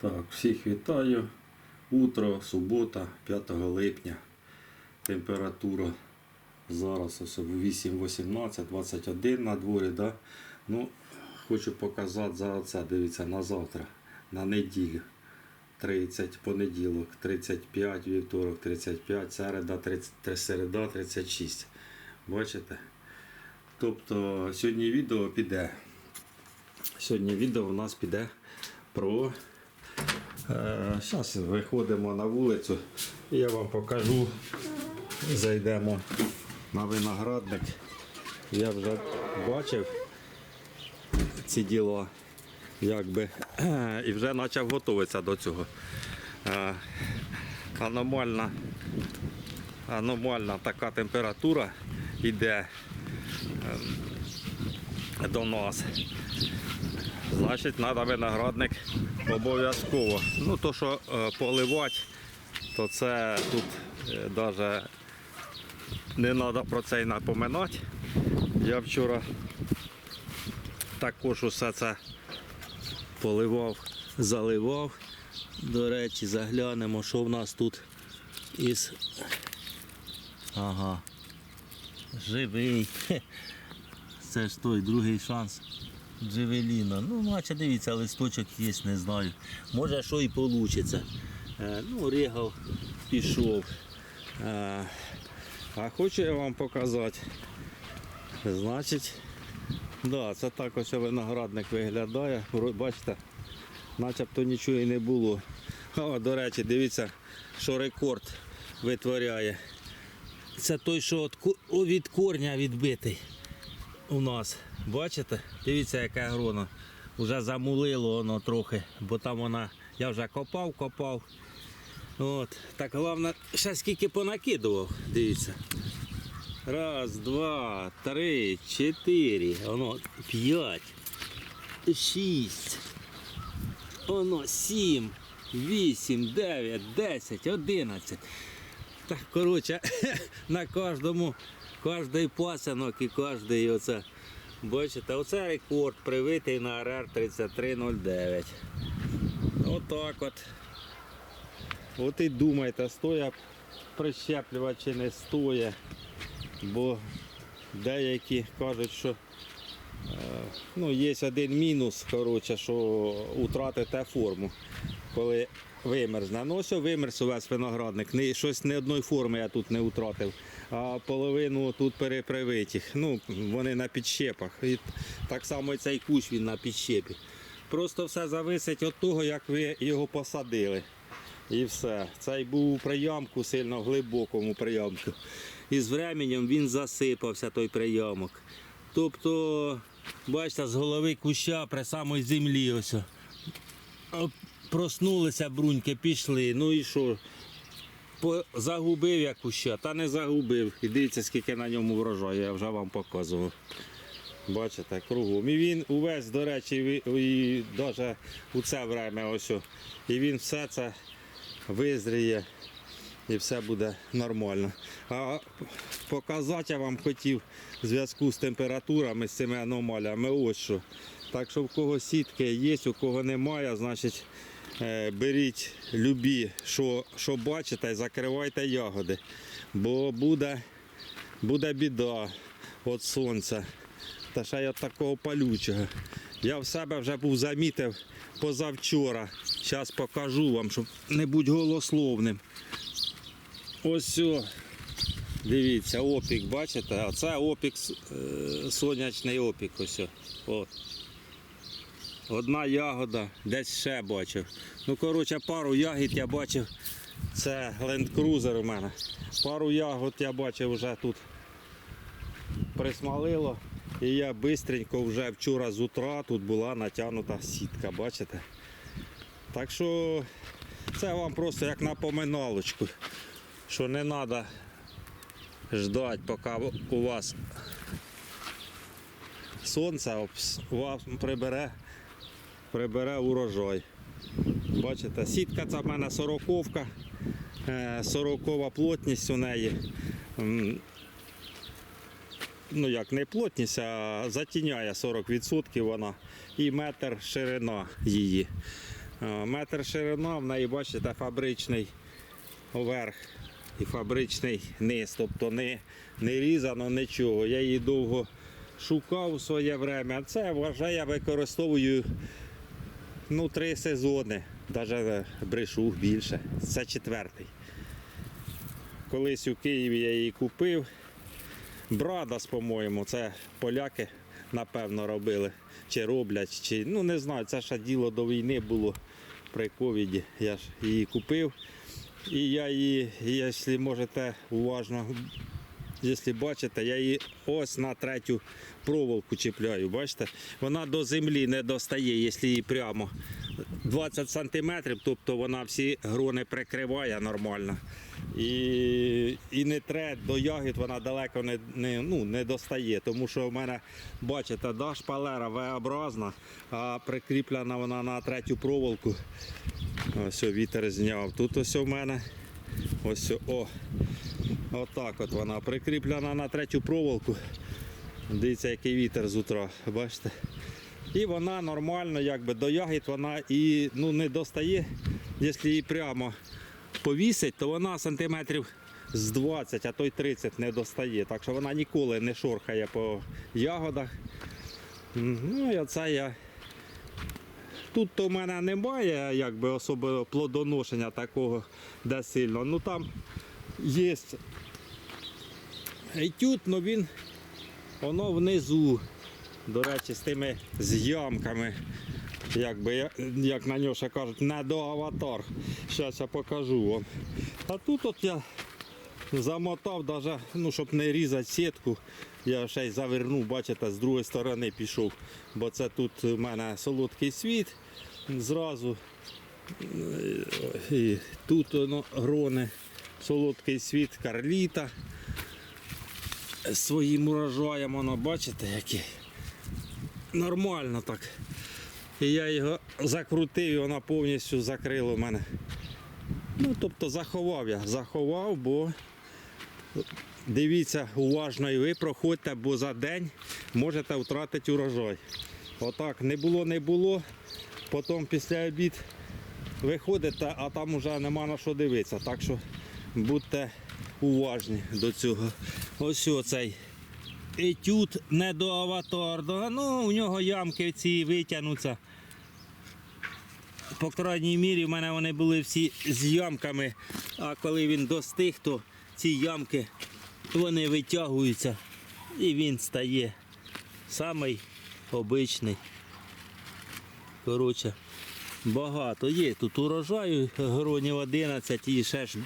Так, всіх вітаю. Утро, субота, 5 липня. Температура зараз ось 8-18, 21 на дворі. Да? Ну, хочу показати за це, дивіться, на завтра, на неділю. 30, понеділок, 35, вівторок, 35, середа, 30, середа 36. Бачите? Тобто сьогодні відео піде. Сьогодні відео у нас піде про. Зараз виходимо на вулицю я вам покажу. Зайдемо на виноградник. Я вже бачив ці діла, якби, і вже почав готуватися до цього. Е, Аномальна, аномальна така температура йде е, до нас. Значить, треба виноградник обов'язково. Ну, то, що е, поливати, то це тут навіть не треба про це й напоминати. Я вчора також усе це поливав, заливав. До речі, заглянемо, що в нас тут із. Ага. Живий. Це ж той другий шанс. Джевеліна. Ну, наче дивіться, листочок є, не знаю. Може, що і вийде. Ну, ригав, пішов. Е, а хочу я вам показати. Значить, да, це так ось виноградник виглядає. Бачите, начебто нічого і не було. О, до речі, дивіться, що рекорд витворяє. Це той, що від корня відбитий у нас. Бачите? Дивіться, яке гроно. Уже замулило воно трохи, бо там вона, я вже копав, копав. От. Так головне, ще скільки понакидував, дивіться. Раз, два, три, чотири, воно п'ять, шість, воно сім, вісім, дев'ять, десять, одинадцять. Так, коротше, на кожному, кожний пасинок і кожний оце. Бачите, оце рекорд привитий на РР 3309. Отак от. От і думайте, стоя прищеплювати чи не стоя. Бо деякі кажуть, що е, ну, є один мінус, коротше, що втратите форму, коли вимерзне. Ну, ось вимерз увесь виноградник. Щось не одної форми я тут не втратив, а половину тут перепривитих. Ну, вони на підщепах. І так само і цей кущ він на підщепі. Просто все зависить від того, як ви його посадили. І все. Цей був у приямку, сильно глибокому приямку. І з временем він засипався, той приямок. Тобто, бачите, з голови куща при самій землі ось. Проснулися бруньки, пішли. Ну і що? Загубив я куща, та не загубив. І дивіться, скільки на ньому врожаю, я вже вам показував. Бачите, кругом. І він увесь, до речі, і навіть у це время ось. І він все це визріє і все буде нормально. А показати я вам хотів в зв'язку з температурами, з цими аномаліями. Ось що. Так що в кого сітки є, у кого немає, значить беріть любі, що, що бачите, закривайте ягоди. Бо буде, буде біда від сонця. Та ще от такого палючого. Я в себе вже був замітив позавчора. Зараз покажу вам, щоб не бути голословним. Ось о, дивіться, опік, бачите? А це опік, е, сонячний опік. Ось. о. Одна ягода, десь ще бачив. Ну, коротше, пару ягід я бачив. Це Land Cruiser у мене. Пару ягод я бачив вже тут присмалило. І я швидко вже вчора з утра тут була натягнута сітка, бачите? Так що це вам просто як напоминалочку, що не треба ждати, поки у вас сонце вас прибере, прибере урожай. Бачите, сітка це в мене сороковка, е, сорокова плотність у неї. Ну як не плотність, а затіняє 40% вона і метр ширина її. Метр ширина, в неї, бачите, фабричний верх і фабричний низ. Тобто не, не різано нічого. Я її довго шукав у своє время. Це вже я використовую ну, три сезони, навіть брешу більше. Це четвертий. Колись у Києві я її купив. Брадас, по-моєму, це поляки, напевно, робили. Чи роблять, чи ну не знаю, це ще діло до війни було при ковіді. Я ж її купив. І я її, якщо можете уважно, якщо бачите, я її ось на третю проволоку чіпляю. Бачите? Вона до землі не достає, якщо її прямо 20 сантиметрів, тобто вона всі грони прикриває нормально. І, і не тре до ягід вона далеко не, не, ну, не достає, тому що в мене, бачите, да, шпалера V-образна, а прикріплена вона на третю проволоку. Ось вітер зняв. Тут ось у мене. Ось о. Отак от вона прикріплена на третю проволоку. Дивіться, який вітер з утра, бачите? І вона нормально, якби до ягід вона і ну, не достає. Якщо її прямо повісить, то вона сантиметрів з 20, а то й 30 не достає. Так що вона ніколи не шорхає по ягодах. Ну і оце я. Тут то в мене немає якби особливо плодоношення такого де сильно. Ну там є етюд, але він воно внизу. До речі, з тими з ямками. Якби, я- як на нього ще кажуть, не до аватар. Зараз я покажу вам. А тут от я замотав, даже, ну, щоб не різати сітку. Я ще й завернув, бачите, з другої сторони пішов. Бо це тут у мене солодкий світ зразу. І тут воно грони, солодкий світ, карліта. Своїм урожаєм воно, бачите, який. Нормально так. І я його закрутив, і вона повністю закрила в мене. Ну, тобто заховав я, заховав, бо дивіться уважно і ви проходьте, бо за день можете втратити урожай. Отак, не було, не було. Потім після обід виходите, а там вже нема на що дивитися. Так що будьте уважні до цього. Ось оцей етюд не до аватарда. Ну, у нього ямки ці витягнуться. По крайній мірі в мене вони були всі з ямками, а коли він достиг, то ці ямки вони витягуються і він стає самий обичний. Коротше, багато є. Тут урожаю гронів 11 і ще ж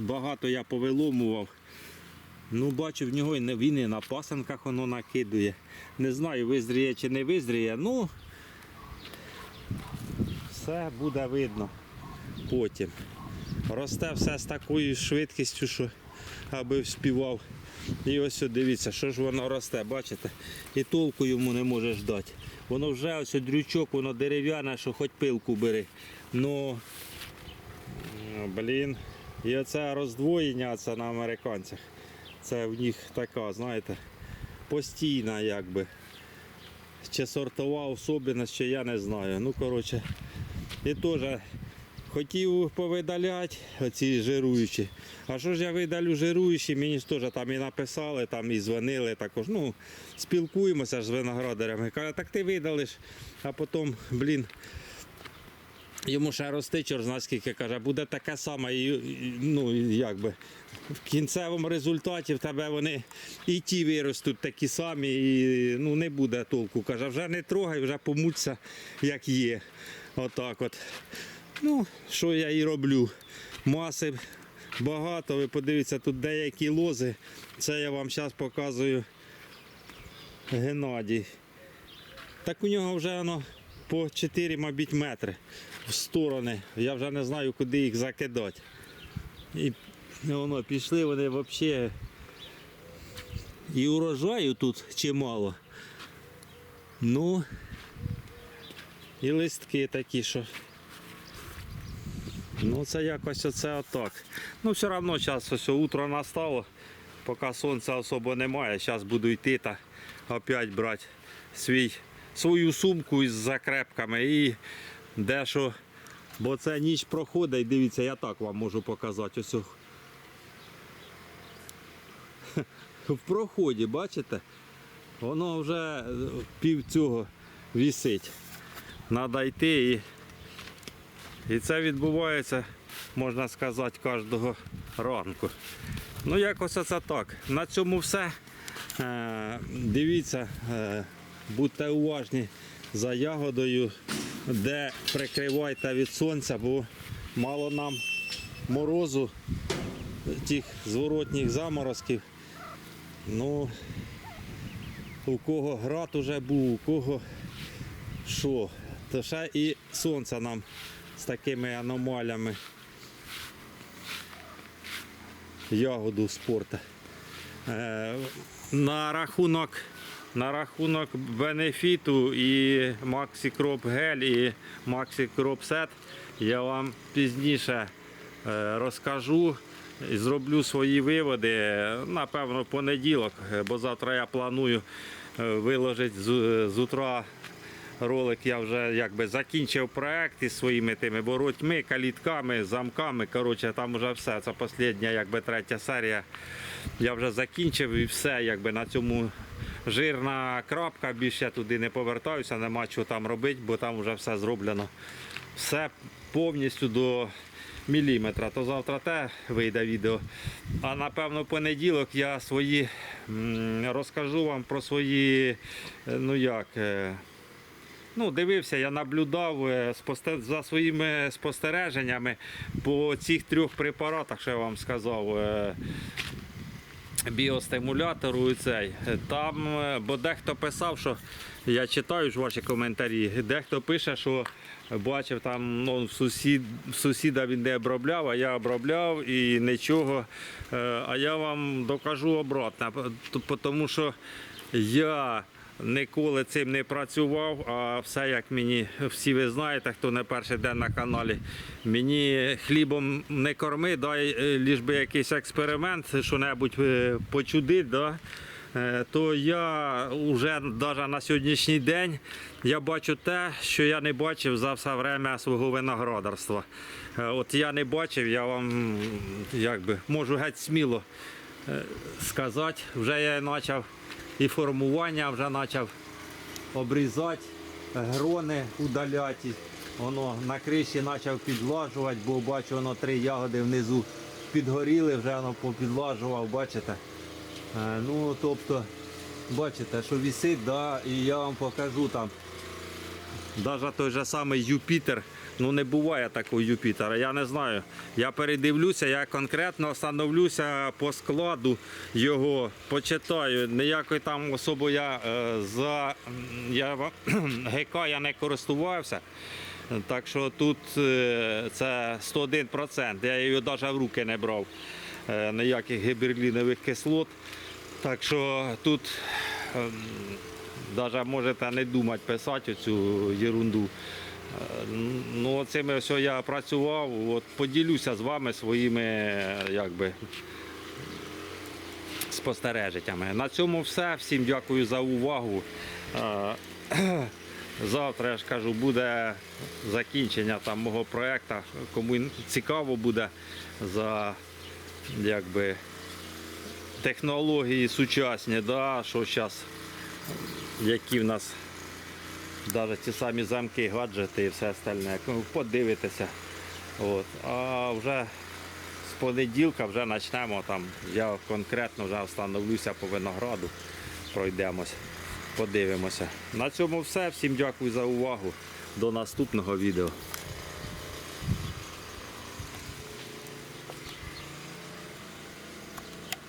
багато я повиломував. Ну, бачу, в нього він і на пасанках воно накидує. Не знаю, визріє чи не визріє. Ну, все буде видно потім. Росте все з такою швидкістю, що аби вспівав. І ось дивіться, що ж воно росте, бачите? І толку йому не можеш дати. Воно вже ось дрючок, воно дерев'яне, що хоч пилку бери. Ну, блін. І оце роздвоєння це на американцях. Це в них така, знаєте, постійна якби. Чи сортова особливість, чи я не знаю. Ну, коротше, і теж хотів повидаляти оці жируючі. А що ж я видалю жируючі, мені ж теж там і написали, там і дзвонили також. Ну, спілкуємося ж з виноградарями. Каже, так ти видалиш, а потім, блін. Йому ще рости, скільки каже, буде таке саме, ну якби в кінцевому результаті в тебе вони і ті виростуть такі самі, і ну не буде толку. Каже, вже не трогай, вже помуться, як є. Отак от. Ну, що я і роблю. Маси багато, ви подивіться, тут деякі лози. Це я вам зараз показую Геннадій. Так у нього вже воно по 4, мабуть, метри в сторони. Я вже не знаю, куди їх закидати. І воно пішли вони взагалі. І урожаю тут чимало. Ну і листки такі, що. Ну це якось оце отак. Ну все одно зараз ось утро настало, поки сонця особо немає. Зараз буду йти та опять брати свій, свою сумку із закрепками і дещо Бо це ніч проходить, дивіться, я так вам можу показати. Ось. В проході, бачите? Воно вже пів цього вісить. Треба йти і, і це відбувається, можна сказати, кожного ранку. Ну, якось це так. На цьому все. Е, Дивіться, е, будьте уважні за ягодою, де прикривайте від сонця, бо мало нам морозу, тих зворотніх заморозків. Ну, у кого град уже був, у кого що, то ще і сонце нам з такими аномалями ягоду спорта. Е, на рахунок на рахунок бенефіту і Crop Gel і Crop Set я вам пізніше е, розкажу і зроблю свої виводи. Напевно, понеділок, бо завтра я планую е, виложити з, з утра ролик. Я вже якби закінчив проект із своїми тими боротьми, калітками, замками. Коротше, там вже все. Це остання, якби третя серія. Я вже закінчив і все, якби на цьому жирна крапка. Більше я туди не повертаюся, нема що там робити, бо там вже все зроблено. Все повністю до міліметра. То завтра те вийде відео. А напевно понеділок я свої розкажу вам про свої, е, ну як. е, Ну, дивився, я наблюдав е, за своїми спостереженнями по цих трьох препаратах, що я вам сказав. Біостимулятору і цей. Там, е, бо дехто писав, що я читаю ж ваші коментарі. Дехто пише, що бачив там ну, сусід, сусіда він не обробляв, а я обробляв і нічого. Е, А я вам докажу обратно, тому що я ніколи цим не працював, а все як мені, всі ви знаєте, хто не перший день на каналі. Мені хлібом не корми, дай е, ліж би якийсь експеримент, що-небудь е, почудить. Да? Е, То я вже навіть на сьогоднішній день я бачу те, що я не бачив за все время свого виноградарства. От я не бачив, я вам якби можу геть сміло сказати. Вже я почав і формування, вже почав обрізати, грони удаляти. Воно на криші почав підлажувати, бо бачу, воно три ягоди внизу підгоріли, вже воно попідлажував, бачите. Е, Ну, тобто, бачите, що висить, да, і я вам покажу там. Навіть той же самий Юпітер, ну не буває такого Юпітера, я не знаю. Я передивлюся, я конкретно встановлюся по складу його, почитаю. Ніякої там особо я е, за я, ГК я не користувався. Так що тут е, це 101%. Я її навіть в руки не брав. Е, Ніяких гіберлінових кислот. Так що тут ем, навіть можете не думати писати цю ерунду. Ну, цими все я працював, от поділюся з вами своїми якби, спостереженнями. На цьому все. Всім дякую за увагу. Е, Завтра я ж кажу, буде закінчення там мого проєкту. Кому цікаво буде за якби, технології сучасні, да, що зараз, які в нас навіть ті самі замки, гаджети і все остальне. Подивитися. От. А вже з понеділка вже почнемо там. Я конкретно вже встановлюся по винограду, пройдемось, подивимося. На цьому все. Всім дякую за увагу. До наступного відео.